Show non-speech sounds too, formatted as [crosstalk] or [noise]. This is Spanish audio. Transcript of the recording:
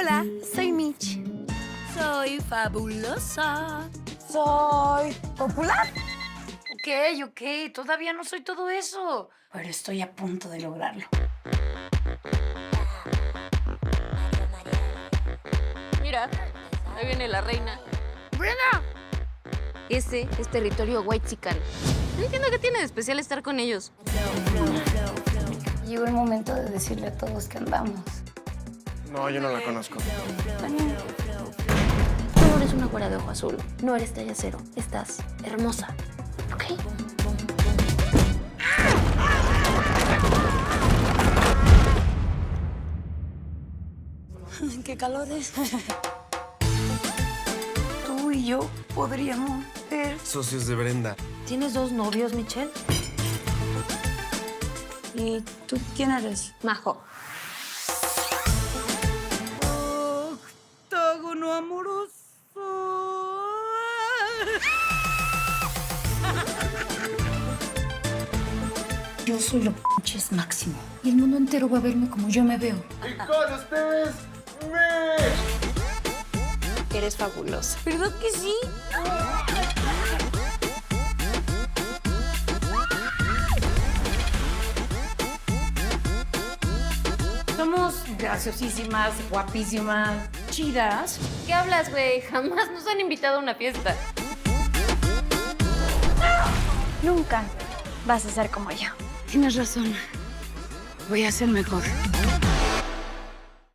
Hola, soy Mitch. Soy fabulosa. Soy popular. Ok, ok, todavía no soy todo eso, pero estoy a punto de lograrlo. Mira, ahí viene la reina. ¡Brenda! Ese es territorio white chican. No entiendo qué tiene de especial estar con ellos. Llegó el momento de decirle a todos que andamos. No, yo no la conozco. Tú no eres una güera de ojo azul. No eres talla cero. Estás hermosa. ¿Ok? [laughs] ¡Qué calores! [laughs] Tú y yo podríamos ser. Socios de Brenda. ¿Tienes dos novios, Michelle? ¿Y tú quién eres? Majo. Yo soy lo pinches máximo. Y el mundo entero va a verme como yo me veo. Y con ustedes, Mitch. Eres fabulosa. ¿Verdad que sí? Somos graciosísimas, guapísimas, chidas. ¿Qué hablas, güey? Jamás nos han invitado a una fiesta. Nunca vas a ser como yo. Tienes razón. Voy a ser mejor.